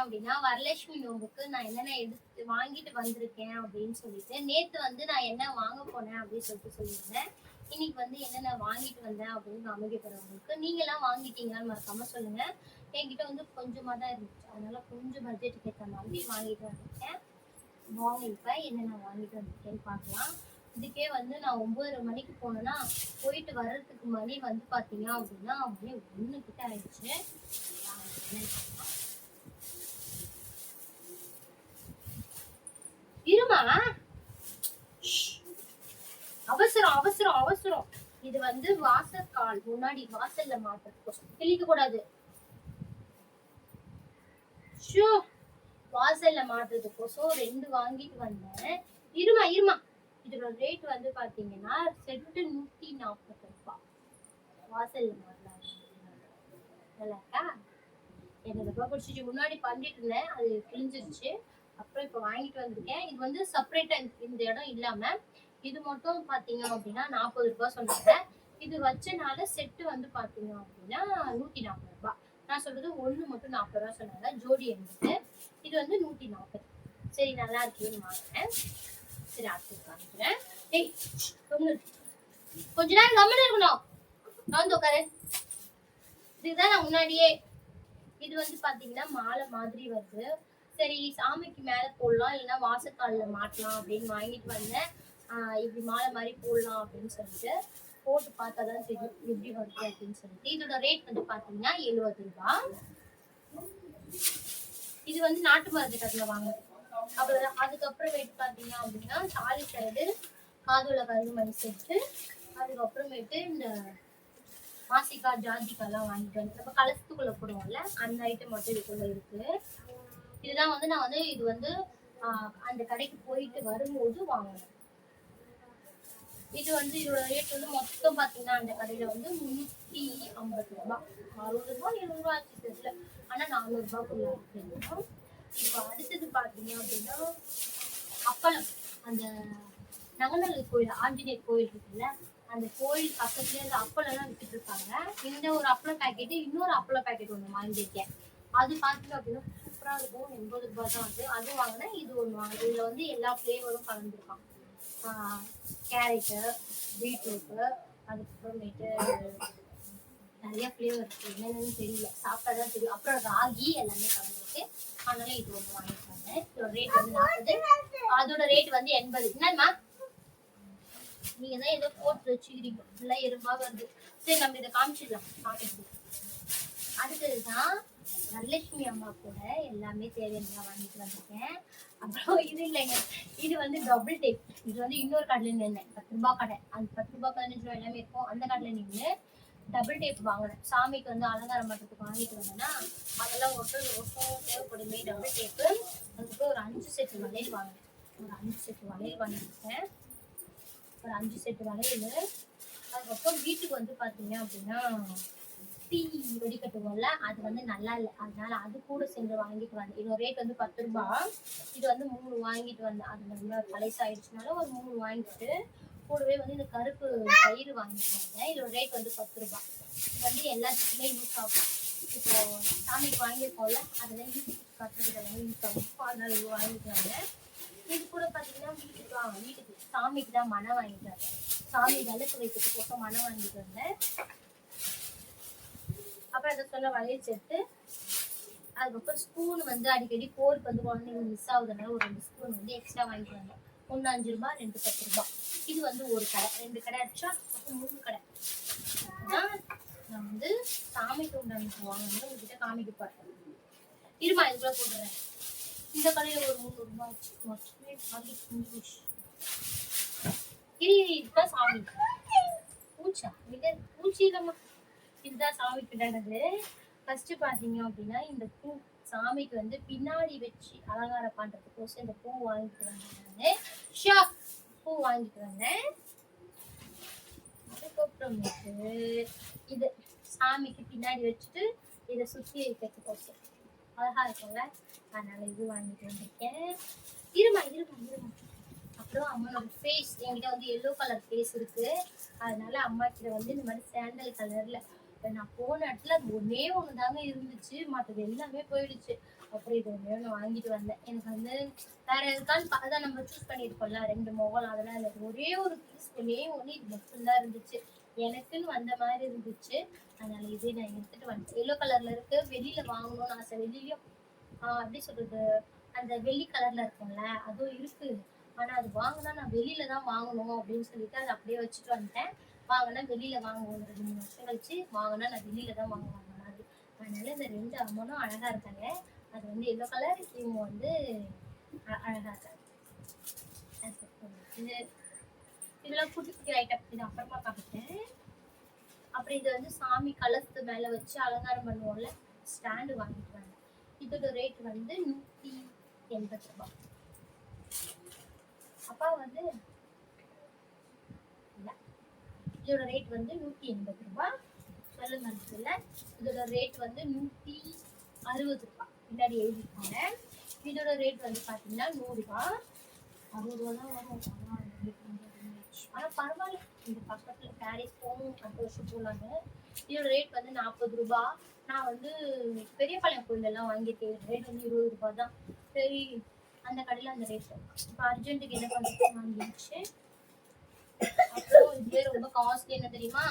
அப்படின்னா வரலட்சுமி நோம்புக்கு நான் என்னென்ன எடுத்து வாங்கிட்டு வந்திருக்கேன் அப்படின்னு சொல்லிட்டு நேத்து வந்து நான் என்ன வாங்க போனேன் அப்படின்னு சொல்லிட்டு சொல்லியிருந்தேன். இன்னைக்கு வந்து என்னென்ன வாங்கிட்டு வந்தேன் அப்படின்னு காமிக்க போறவங்களுக்கு நீங்க எல்லாம் வாங்கிட்டீங்களான்னு மறக்காம சொல்லுங்க. என்கிட்ட வந்து கொஞ்சமா தான் இருந்துச்சு. அதனால கொஞ்சம் பட்ஜெட்டுக்கு ஏற்ற மாதிரி வாங்கிட்டு வந்திருக்கேன். வாங்க இப்ப என்னென்ன வாங்கிட்டு வந்திருக்கேன்னு பார்க்கலாம். இதுக்கே வந்து நான் ஒன்பதரை மணிக்கு போனேன்னா போயிட்டு வர்றதுக்கு மணி வந்து பாத்தீங்க அப்படின்னா அப்படியே ஒண்ணு கிட்ட ஆயிடுச்சு வாங்க, அவசரம் அவசரம் அவசரம். இது வந்து வாசல் கால் முன்னாடி வாசல்ல மாட்டுறதுக்கு கிழிக்க கூடாது ஷோ வாசல்ல மாட்டுறதுக்கோசம் ரெண்டு வாங்கிட்டு வந்தேன். இருமா இருமா. இதோட ரேட் வந்து பாத்தீங்கன்னா செட்டு நூத்தி நாற்பது ரூபாய் வாசல்ல மாட்டலாம் நல்லா இருக்கா எனக்கு ரூபாய் பிடிச்சிட்டு முன்னாடி பண்ணிட்டு இருந்தேன். அது கிழிஞ்சிருச்சு. அப்புறம் இப்போ வாங்கிட்டு வந்திருக்கேன். இது வந்து செப்பரேட்டா இந்த இடம் இல்லாம இது மட்டும் பாத்தீங்க அப்படின்னா நாற்பது ரூபாய் சொன்னாங்க. இது வச்சனால செட்டு வந்து பாத்தீங்க அப்படின்னா நூத்தி நாற்பது ரூபாய் நான் சொல்றது ஒண்ணு மட்டும் நாற்பது ரூபாய் சொன்னாங்க. ஜோடி எண்பது இது வந்து நூத்தி நாற்பது சரி நல்லா இருக்குன்னு வாங்கினேன் சரி அடுத்து காமிக்கிறேன் கொஞ்ச நேரம் கம்மன் இருக்கணும். வந்து உட்காரு. இதுதான் நான் முன்னாடியே. இது வந்து பாத்தீங்கன்னா மாலை மாதிரி வருது. சரி சாமிக்கு மேல போடலாம் இல்லைன்னா வாசக்கால்ல மாட்டலாம் அப்படின்னு வாங்கிட்டு வந்தேன். இப்படி மாலை மாதிரி போடலாம் அப்படின்னு சொல்லிட்டு போட்டு பார்த்தா தான் தெரியும் எப்படி வருது அப்படின்னு சொல்லிட்டு. இதோட ரேட் வந்து பார்த்தீங்கன்னா எழுபது ரூபா. இது வந்து நாட்டு மருந்து கடையில் வாங்குது அப்புறம் அதுக்கப்புறமேட்டு பார்த்தீங்க அப்படின்னா தாலி சைடு காதுல கருமணி செட்டு அதுக்கப்புறமேட்டு இந்த மாசிக்கா ஜாதிக்காலாம் வாங்கிட்டு வந்து நம்ம கலசத்துக்குள்ள போடுவோம்ல அந்த ஐட்டம் மட்டும் இதுக்குள்ள இருக்கு. இதுதான் வந்து நான் வந்து இது வந்து அந்த கடைக்கு போயிட்டு வரும்போது வாங்கினேன். இது வந்து இதோட ரேட் வந்து மொத்தம் பாத்தீங்கன்னா அந்த கடையில வந்து முன்னூத்தி ஐம்பது ரூபாய் அறுபது ரூபாய் எழுபது ரூபாய் ஆச்சு தெரியல. ஆனா நானூறு ரூபாய்க்குள்ள இப்போ அடுத்தது பாத்தீங்க அப்படின்னா அப்பளம். அந்த நகநல்லூர் கோயில் ஆஞ்சநேயர் கோயில் இருக்குல்ல அந்த கோயில் பக்கத்துல அந்த அப்பளம் எல்லாம் வித்துட்டு இருக்காங்க. இந்த ஒரு அப்பளம் பாக்கெட் இன்னொரு அப்பளம் பாக்கெட் ஒண்ணு வாங்கியிருக்கேன். அது பாத்தீங்க அப்படின்னா சூப்பரா இருக்கும் எண்பது ரூபாய் தான் வந்து அது வாங்கினேன் இது ஒன்று வாங்கினேன் இதுல வந்து எல்லா ஃப்ளேவரும் கலந்துருக்கான் கேரட்டு பீட்ரூட்டு அதுக்கப்புறமேட்டு நிறைய ஃப்ளேவர் இருக்கு. என்னென்னு தெரியல. சாப்பிட்டா தான் தெரியும். அப்புறம் ராகி எல்லாமே கலந்துருக்கு. அதனால இது ஒன்று வாங்கிருக்காங்க இதோட ரேட் வந்து நாற்பது அதோட ரேட் வந்து எண்பது. என்னம்மா? நீங்க தான் ஏதோ போட்டு வச்சுக்கிறீங்க ஃபுல்லா எறும்பா வருது. சரி நம்ம இதை காமிச்சிடலாம். காமிச்சு அடுத்ததுதான் வரலட்சுமி அம்மா கூட எல்லாமே தேவையானதெல்லாம் வாங்கிட்டு வந்திருக்கேன். அப்புறம் இது இல்லைங்க. இது வந்து டபுள் டேப் இது வந்து இன்னொரு கடையில நின்னேன். பத்து ரூபாய் கடை. அந்த பத்து ரூபாய் பதினஞ்சு ரூபாய் எல்லாமே இருக்கும். அந்த கடையில நின்று டபுள் டேப் வாங்கினேன். சாமிக்கு வந்து அலங்காரம் பண்ணுறதுக்கு வாங்கிட்டு வந்தேன்னா அதெல்லாம் ஒட்டு ஒட்டும் தேவைப்படுமே டபுள் டேப்பு அதுக்கப்புறம் ஒரு அஞ்சு செட்டு வளையல் வாங்கினேன். ஒரு அஞ்சு செட்டு வளையல் வாங்கியிருக்கேன். ஒரு அஞ்சு செட்டு வளையல். அதுக்கப்புறம் வீட்டுக்கு வந்து பார்த்தீங்க அப்படின்னா டீ வெடிக்கட்டுவோம்ல அது வந்து நல்லா இல்லை. அதனால அது கூட சேர்ந்து வாங்கிட்டு வந்தேன் இதோட ரேட் வந்து பத்து ரூபா. இது வந்து மூணு வாங்கிட்டு வந்தேன் அது நல்லா பழசாயிடுச்சுனால ஒரு மூணு வாங்கிட்டு கூடவே வந்து இந்த கருப்பு பயிறு வாங்கிட்டு வந்தேன். இதோட ரேட் வந்து பத்து ரூபாய் இது வந்து எல்லாத்துக்குமே யூஸ் ஆகும். இப்போ சாமிக்கு வாங்கியிருக்கோம்ல அதெல்லாம் வீட்டுக்கு வந்து யூஸ் ஆகும். அதனால இது வாங்கிட்டு வந்தேன். இது கூட பார்த்தீங்கன்னா வீட்டுக்கு ஆ, வீட்டுக்கு சாமிக்கு தான் மனை வாங்கிட்டு வந்தேன். சாமி விளக்கு வைக்கிறதுக்கு மனை வாங்கிட்டு வந்தேன். அப்புறம் அதை சொல்ல வளையல் சேர்த்து அதுக்கப்புறம் ஸ்பூன் வந்து அடிக்கடி போருக்கு வந்து குழந்தைங்க மிஸ் ஆகுதுனால ஒரு ரெண்டு ஸ்பூன் வந்து எக்ஸ்ட்ரா வாங்கிட்டு ஒன்று அஞ்சு ரூபாய் ரெண்டு பத்து ரூபாய் இது வந்து ஒரு கடை ரெண்டு கடை அடிச்சா மூணு கடை நான் வந்து சாமிக்கு உண்டான வாங்கணும் உங்ககிட்ட காமிக்க பார்த்தேன் இருமா இதுக்குள்ள போடுறேன் இந்த கடையில ஒரு முந்நூறு ரூபாய் மட்டுமே மொத்தமே காலி இது இதுதான் சாமி பூச்சா மிக பூச்சி இல்லைம்மா இதுதான் சாமிக்கு நடந்தது ஃபர்ஸ்ட் பாத்தீங்க அப்படின்னா இந்த பூ சாமிக்கு வந்து பின்னாடி வச்சு அலங்காரம் பண்றதுக்கோசம் இந்த பூ வாங்கிட்டு வந்தேன். ஷா பூ வாங்கிட்டு வந்தேன். அதுக்கப்புறமேட்டு இது சாமிக்கு பின்னாடி வச்சுட்டு இதை சுத்தி வைக்கிறதுக்கோசம். அழகா இருக்கும்ல? அதனால இது வாங்கிட்டு வந்திருக்கேன். இருமா இருமா இருமா. அப்புறம் அம்மனோட ஃபேஸ் என்கிட்ட வந்து எல்லோ கலர் ஃபேஸ் இருக்கு. அதனால அம்மா கிட்ட வந்து இந்த மாதிரி சாண்டல் கலர்ல இப்போ நான் போன இடத்துல அது ஒண்ணே ஒண்ணு தாங்க இருந்துச்சு. மற்றது எல்லாமே போயிடுச்சு. அப்புறம் இது ஒன்றே ஒன்று வாங்கிட்டு வந்தேன். எனக்கு வந்து வேற எதுக்கான்னு பார்த்தா நம்ம சூஸ் பண்ணியிருக்கோம்ல ரெண்டு முகம் அதெல்லாம் இல்லை. ஒரே ஒரு பீஸ் ஒன்னே ஒன்று இது மட்டும்தான் இருந்துச்சு. எனக்குன்னு வந்த மாதிரி இருந்துச்சு. அதனால இதே நான் எடுத்துட்டு வந்தேன் எல்லோ கலர்ல இருக்கு. வெளியில வாங்கணும்னு ஆசை. வெளியிலயும் ஆஹ் எப்படி சொல்றது? அந்த வெள்ளி கலர்ல இருக்கும்ல அதுவும் இருக்கு. ஆனா அது வாங்கினா நான் வெளியில தான் வாங்கணும் அப்படின்னு சொல்லிட்டு அதை அப்படியே வச்சுட்டு வந்துட்டேன். வாங்கினா வெளியில வாங்குவோம் ரெண்டு மூணு வருஷம் கழிச்சு வாங்கினா நான் வெளியில தான் வாங்குவாங்க அது அதனால இந்த ரெண்டு அம்மனும் அழகா இருக்காங்க. அது வந்து எல்லோ கலர் இவங்க வந்து அ- அழகா இருக்காங்க இது இதெல்லாம் குட்டி குட்டி ஐட்டம் இது அப்புறமா காமிட்டேன் அப்புறம் இது வந்து சாமி கலசத்து மேல வச்சு அலங்காரம் பண்ணுவோம்ல ஸ்டாண்டு வாங்கிட்டு வந்தேன் இதோட ரேட் வந்து நூத்தி எண்பது ரூபாய். அப்பா வந்து இதோட ரேட் வந்து நூத்தி எண்பது ரூபாய் சொல்லுங்க சொல்ல இதோட ரேட் வந்து நூத்தி அறுபது ரூபாய் பின்னாடி எழுதிருக்காங்க இதோட ரேட் வந்து பாத்தீங்கன்னா நூறு ரூபாய் அறுபது ரூபா தான் வரும். ஆனா பரவாயில்ல. இந்த பக்கத்துல பாரிஸ் போகணும் அடுத்த வருஷம் போலாங்க இதோட ரேட் வந்து நாற்பது ரூபாய் நான் வந்து பெரியபாளையம் கோயில் எல்லாம் வாங்கியிருக்கேன். ரேட் வந்து இருபது ரூபாய் தான். சரி அந்த கடையில அந்த ரேட் இப்போ அர்ஜென்ட்டுக்கு என்ன பண்ணுறது வாங்கிடுச்சு இதுவே ரொம்ப காஸ்ட்லி என்ன தெரியுமா?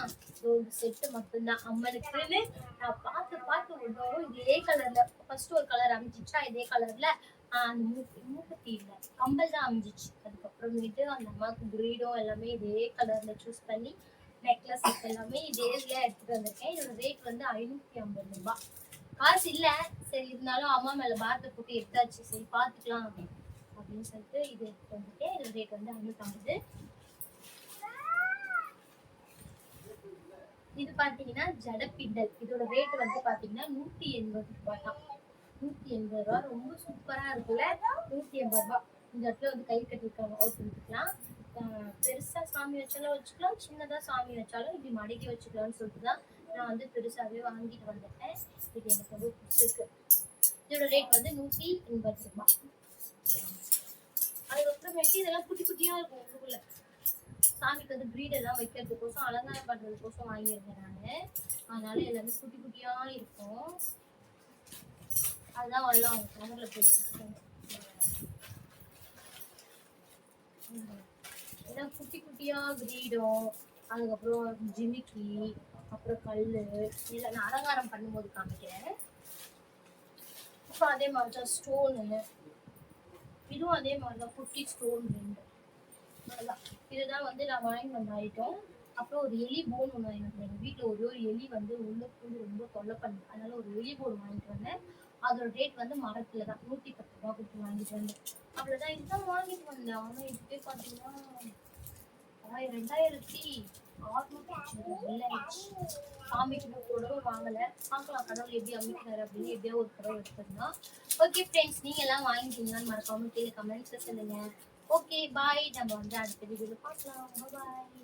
ஒரு செட்டு மட்டும்தான். அம்மனுக்குன்னு நான் பார்த்து பார்த்து விடுவோம் இதே கலர்ல ஃபர்ஸ்ட் ஒரு கலர் அமைச்சிச்சா இதே கலர்ல அந்த மூக்கு மூக்குத்தி இல்லை. கம்பல் தான் அமைஞ்சிச்சு. அதுக்கப்புறமேட்டு அந்த அம்மாவுக்கு கிரீடும் எல்லாமே இதே கலர்ல சூஸ் பண்ணி நெக்லஸ் எல்லாமே இதே இதுல எடுத்துட்டு வந்திருக்கேன். இதோட ரேட் வந்து ஐநூத்தி ஐம்பது ரூபாய். காசு இல்ல. சரி இருந்தாலும் அம்மா மேல பாரத்தை போட்டு எடுத்தாச்சு. சரி பாத்துக்கலாம் அப்படின்னு சொல்லிட்டு இது எடுத்துட்டு வந்துட்டேன் இதோட ரேட் வந்து ஐநூத்தி இது பாத்தீங்கன்னா ஜடப்பிண்டல். இதோட ரேட் வந்து பாத்தீங்கன்னா நூத்தி எண்பது ரூபாய் தான். நூத்தி எண்பது ரூபாய். ரொம்ப சூப்பரா இருக்குல்ல நூத்தி எண்பது ரூபாய். இந்த இடத்துல வந்து கை கட்டிருக்காங்க அவுட் பெருசா சாமி வச்சாலும் வச்சுக்கலாம். சின்னதா சாமி வச்சாலும் இப்படி மடக்கி வச்சுக்கலாம்னு சொல்லிட்டு தான் நான் வந்து பெருசாவே வாங்கிட்டு வந்துட்டேன். இது எனக்கு ரொம்ப பிடிச்சிருக்கு. இதோட ரேட் வந்து நூத்தி எண்பது ரூபாய். அதுக்கப்புறமேட்டு இதெல்லாம் குட்டி குட்டியா இருக்கும். உள்ளுக்குள்ள. சாமிக்கு வந்து பிரீட் எல்லாம் வைக்கிறதுக்கோசம் அலங்காரம் பண்றதுக்கோசம் வாங்கியிருந்தேன் நான். அதனால எல்லாமே குட்டி குட்டியா இருக்கும். அதுதான் வரலாம் அவங்க கவர்ல போட்டு எல்லாம் குட்டி குட்டியா பிரீடும் அதுக்கப்புறம் ஜிமிக்கி அப்புறம் கல்லு இதெல்லாம் நான் அலங்காரம் பண்ணும்போது காமிக்கிறேன். அப்புறம் அதே மாதிரி தான் ஸ்டோனு இதுவும் அதே மாதிரி தான் குட்டி ஸ்டோன் ரெண்டு. இதுதான் வந்து நான் வாங்கி வந்த ஐட்டம் அப்புறம் ஒரு எலி போன் ஒன்று வாங்கி வந்தேன். எங்கள் வீட்டில் ஒரே ஒரு எலி வந்து உள்ள பூந்து ரொம்ப தொல்லை பண்ணுது அதனால ஒரு எலி போன் வாங்கிட்டு வந்தேன். அதோட ரேட் வந்து மரத்தில் தான் நூற்றி பத்து ரூபா கொடுத்து வாங்கிட்டு வந்தேன். அவ்வளோதான் இதுதான் வாங்கிட்டு வந்தேன். ஆனால் இதுவே பார்த்தீங்கன்னா ஆயிரம் ரெண்டாயிரத்தி ஆறுநூற்றி சாமிக்கு கூட வாங்கலை. பார்க்கலாம் கடவுள் எப்படி அமைக்கிறாரு அப்படின்னு எப்படியோ ஒரு கடவுள் எடுத்துருந்தோம். ஓகே ஃப்ரெண்ட்ஸ் நீங்க எல்லாம் வாங்கிட்டீங்களான்னு மறக்காம கீழே கமெண்ட்ஸ் சொல்லுங்க. ஓகே பாய் நம்ம வந்து அடுத்த வீடியோல பார்க்கலாம் பாய்